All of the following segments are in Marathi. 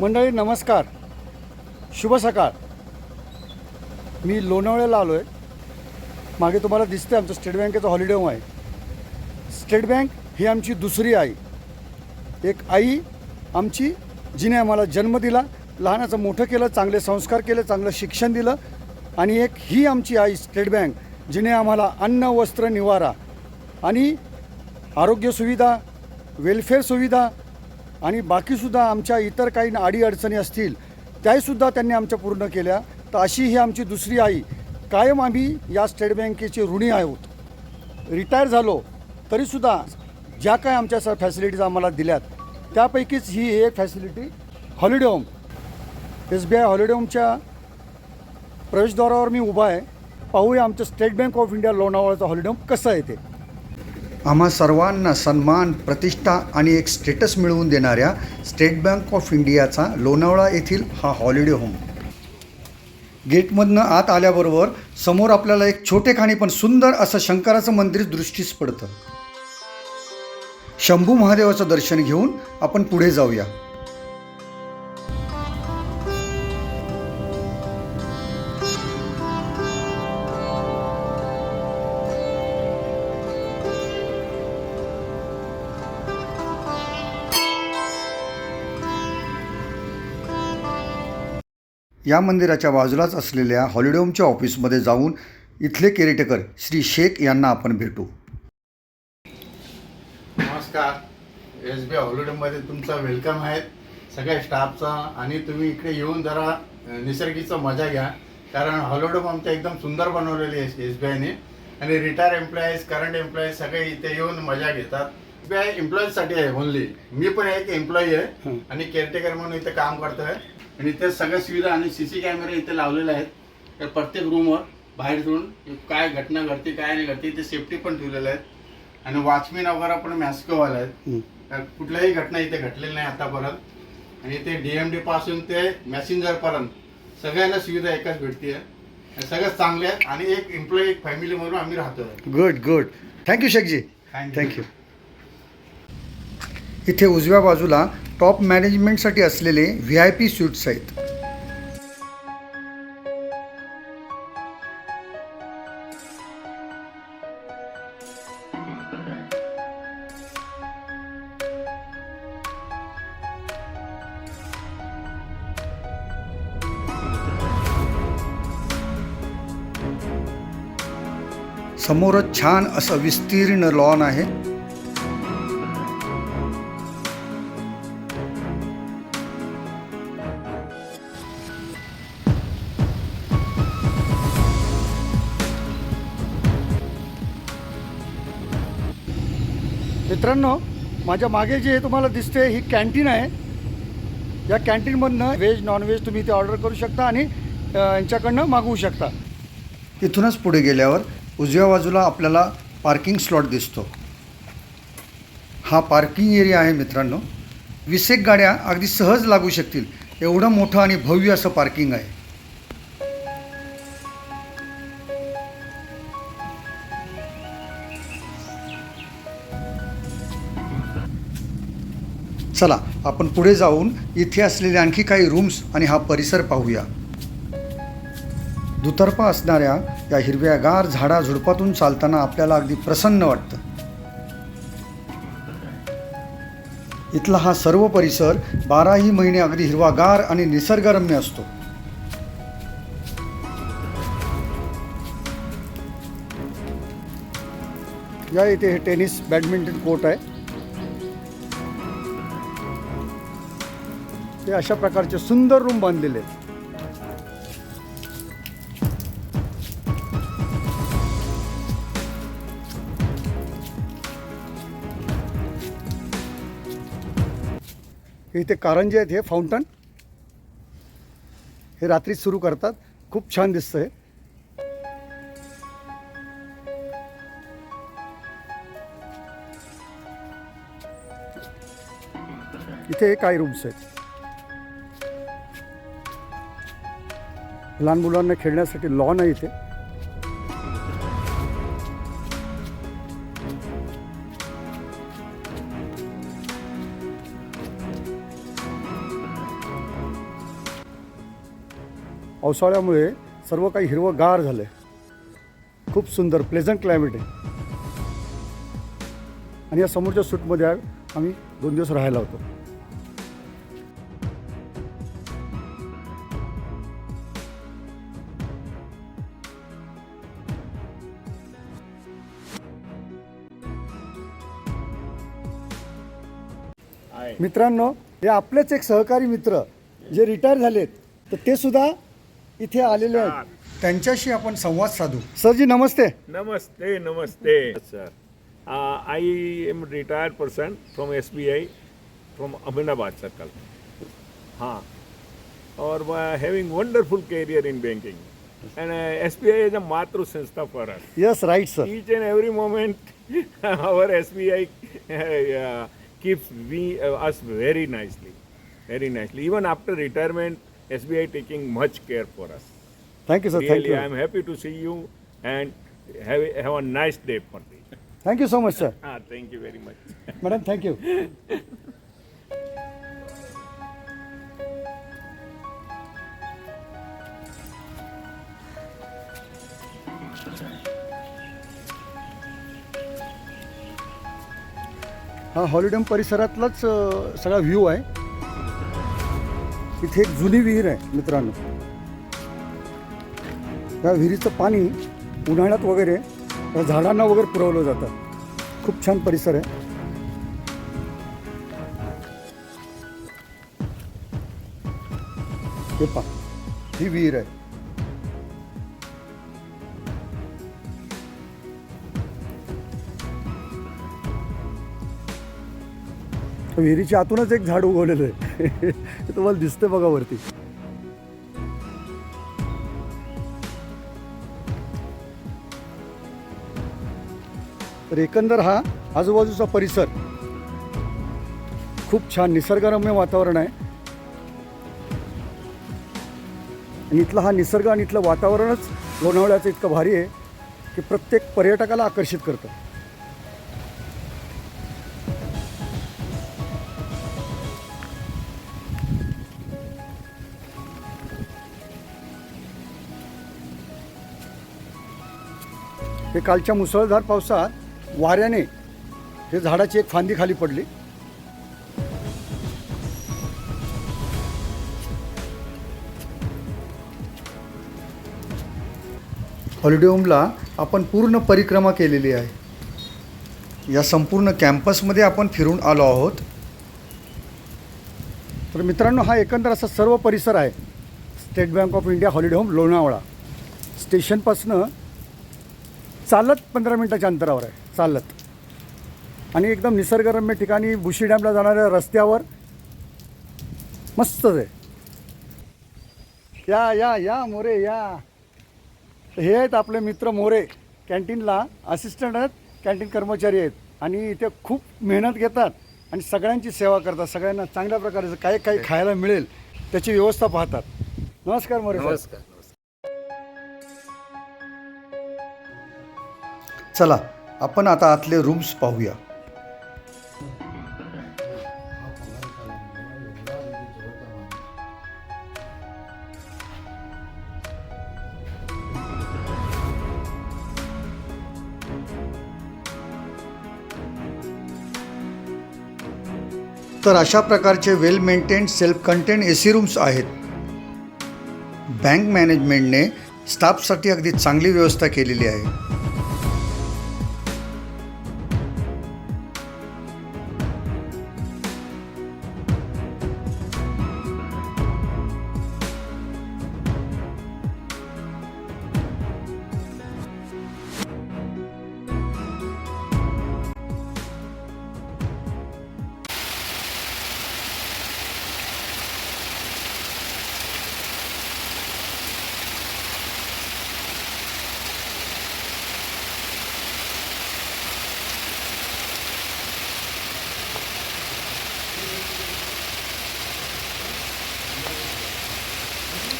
मंडळी नमस्कार. शुभ सकाळ. मी लोणावळ्याला आलो आहे मागे तुम्हाला दिसते आमचं स्टेट बँकेचं हॉलिडे होम आहे. स्टेट बँक ही आमची दुसरी आई. एक आई आमची जिने आम्हाला जन्म दिला लहानाचं मोठं केलं चांगले संस्कार केले चांगलं शिक्षण दिलं आणि एक ही आमची आई स्टेट बँक जिने आम्हाला अन्न वस्त्र निवारा आणि आरोग्य सुविधा वेलफेअर सुविधा आणि बाकीसुद्धा आमच्या इतर काही अडीअडचणी असतील त्याहीसुद्धा त्यांनी आमच्या पूर्ण केल्या. तर अशी ही आमची दुसरी आई कायम आम्ही या स्टेट बँकेचे ऋणी आहोत. रिटायर झालो तरीसुद्धा ज्या काय आमच्या स फॅसिलिटीज आम्हाला दिल्यात त्यापैकीच ही एक facility holiday home. S B I holiday होमच्या प्रवेशद्वारावर मी उभा आहे. पाहूया आमचं स्टेट बँक ऑफ इंडिया लोणावळ्याचं हॉलिडे होम कसं आहे ते. आम्हा सर्वांना सन्मान प्रतिष्ठा आणि एक स्टेटस मिळवून देणाऱ्या स्टेट बँक ऑफ इंडियाचा लोणावळा येथील हा हॉलिडे होम गेटमधनं आत आल्याबरोबर समोर आपल्याला एक छोटे खाणी पण सुंदर असं शंकराचं मंदिर दृष्टीस पडतं. शंभू महादेवाचं दर्शन घेऊन आपण पुढे जाऊया. या मंदिराच्या बाजूलाच असलेल्या हॉलिडे होमच्या ऑफिसमध्ये जाऊन इथले केअरटेकर श्री शेख यांना आपण भेटू. नमस्कार. एस बी हॉलिडेमध्ये तुमचं वेलकम आहे. सगळ्या स्टाफचा आणि तुम्ही इकडे येऊन जरा निसर्गीचं मजा घ्या. कारण हॉलिडे आमच्या एकदम सुंदर बनवलेली आहे एस बी आयने आणि रिटायर एम्प्लॉईज करंट एम्प्लॉईज सगळे इथे येऊन मजा घेतात. एस बी आय एम्प्लॉईजसाठी आहे ओनली मी पण एक एम्प्लॉई आहे. आणि केअरटेकर म्हणून इथे काम करतोय. आणि इथे सगळ्या सुविधा आणि सी सी कॅमेरे इथे लावलेले आहेत. तर प्रत्येक रूमवर बाहेरून काय घटना घडते काय नाही घडते इथे सेफ्टी पण ठेवलेलं आहेत. आणि वॉचमॅन वगैरे पण मॅस्कोवाला आहेत. तर कुठल्याही घटना इथे घडलेली नाही आतापर्यंत. आणि ते डीएमडी पासून ते मॅसेंजर पर्यंत सगळ्यांना सुविधा एकच भेटते सगळ्यात चांगले आहेत. आणि एक एम्प्लॉई एक फॅमिली म्हणून आम्ही राहतोय. Good good thank you Shekhji. Thank you इथे उजव्या बाजूला टॉप मॅनेजमेंटसाठी असलेले व्ही आय पी स्यूट्स आहेत. समोरच छान असं विस्तीर्ण लॉन आहे. मित्रांनो माझ्या मागे जे तुम्हाला दिसते ही कॅन्टीन आहे. या कॅन्टीनमधनं व्हेज नॉनव्हेज तुम्ही इथे ऑर्डर करू शकता आणि यांच्याकडनं मागवू शकता. इथूनच पुढे गेल्यावर उजव्या बाजूला आपल्याला पार्किंग स्लॉट दिसतो. हा पार्किंग एरिया आहे मित्रांनो. वीस एक गाड्या अगदी सहज लागू शकतील. एवढं मोठं आणि भव्य असं पार्किंग आहे. चला आपण पुढे जाऊन इथे असलेले आणखी काही रूम्स आणि हा परिसर पाहूया. दुतर्फा असणाऱ्या या हिरव्यागार झाडा झुडपातून चालताना आपल्याला अगदी प्रसन्न वाटतं. इथला हा सर्व परिसर बाराही महिने अगदी हिरवागार आणि निसर्गरम्य असतो. या इथे हे टेनिस बॅडमिंटन कोर्ट आहे. ते अशा प्रकारचे सुंदर रूम बांधलेले आहेत. हे इथे कारंजे आहेत हे फाउंटन हे रात्री सुरू करतात. खूप छान दिसतंय. इथे काही रूम्स आहेत. लहान मुलांना खेळण्यासाठी लॉन आहे इथे. पावसाळ्यामुळे सर्व काही हिरवंगार झालं आहे खूप सुंदर प्लेझंट क्लायमेट आहे. आणि या समोरच्या सूटमध्ये आम्ही दोन दिवस राहायला होतो. मित्रांनो हे आपलेच एक सहकारी मित्र जे रिटायर झालेत तर ते सुद्धा इथे आलेले आहेत. त्यांच्याशी आपण संवाद साधू. सरजी नमस्ते. नमस्ते नमस्ते. Sir I am retired person from S B I from Aminabad circle हाँ. और having wonderful career in banking and S B I is a मातृ संस्था for us yes right sir each and every moment our SBI uh, keeps we, uh, us very nicely, very nicely. Even after retirement, SBI taking much care for us. Thank you, sir. Really, Thank you. I am happy to see you and have, a- have a nice day, Pratik. Thank you so much, sir. Ah, thank you very much. Madam, thank you. हा हॉलिडेम परिसरातलाच सगळा व्ह्यू आहे. इथे एक जुनी विहीर आहे मित्रांनो. त्या विहिरीचं पाणी उन्हाळ्यात वगैरे त्या झाडांना वगैरे पुरवलं जातं. खूप छान परिसर आहे. हे पहा ही विहीर आहे. विहिरीच्या आतूनच एक झाड उगवलेलं आहे. तुम्हाला दिसतंय बघा वरती. तर एकंदर हा आजूबाजूचा परिसर खूप छान निसर्गरम्य वातावरण आहे. आणि इथला हा निसर्ग आणि इथलं वातावरणच लोणावळ्याचं इतकं भारी आहे की प्रत्येक पर्यटकाला आकर्षित करतं. हे कालच्या मुसळधार पावसात वाऱ्याने हे झाडाची एक फांदी खाली पडली. हॉलिडे होमला आपण पूर्ण परिक्रमा केलेली आहे. या संपूर्ण कॅम्पसमध्ये आपण फिरून आलो आहोत. तर मित्रांनो हा एकंदर असा सर्व परिसर आहे. State bank of India holiday home Lonavala. स्टेशनपासनं चालत पंधरा मिनटाच्या अंतरावर आहे चालत. आणि एकदम निसर्गरम्य ठिकाणी बुशी डॅमला जाणाऱ्या रस्त्यावर मस्तच आहे. या या या मोरे या. हे आहेत आपले मित्र मोरे. कॅन्टीनला असिस्टंट आहेत कॅन्टीन कर्मचारी आहेत. आणि इथे खूप मेहनत घेतात आणि सगळ्यांची सेवा करतात. सगळ्यांना चांगल्या प्रकारे काय काही खायला मिळेल त्याची व्यवस्था पाहतात. नमस्कार मोरे नमस्कार. चला आपण आता आतले रूम्स पाहूया. तर अशा प्रकारचे well maintain self contain A C rooms आहेत बँक मॅनेजमेंटने स्टाफसाठी अगदी चांगली व्यवस्था केलेली आहे.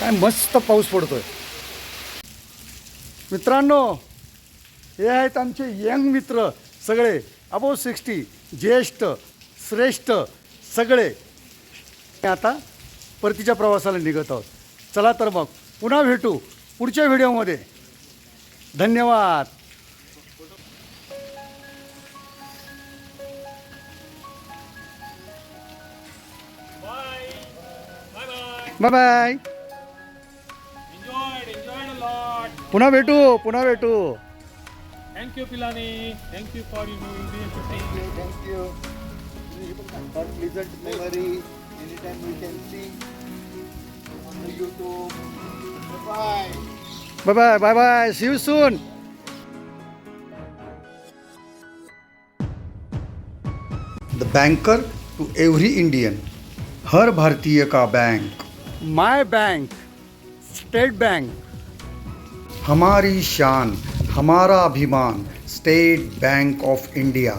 काय मस्त पाऊस पडतोय. मित्रांनो हे आहेत आमचे यंग मित्र सगळे. अबो सिक्स्टी ज्येष्ठ श्रेष्ठ सगळे. आता परतीच्या प्रवासाला निघत आहोत. चला तर मग पुन्हा भेटू पुढच्या व्हिडिओमध्ये. धन्यवाद. बाय बाय पुनः भेटू पुनः भेटू। Thank you Pilani thank you for you thank you thank you pleasant memory any time we can see on YouTube bye bye bye bye bye see you soon the banker to every Indian हर भारतीय का bank my bank state bank हमारी शान हमारा अभिमान स्टेट बैंक ऑफ इंडिया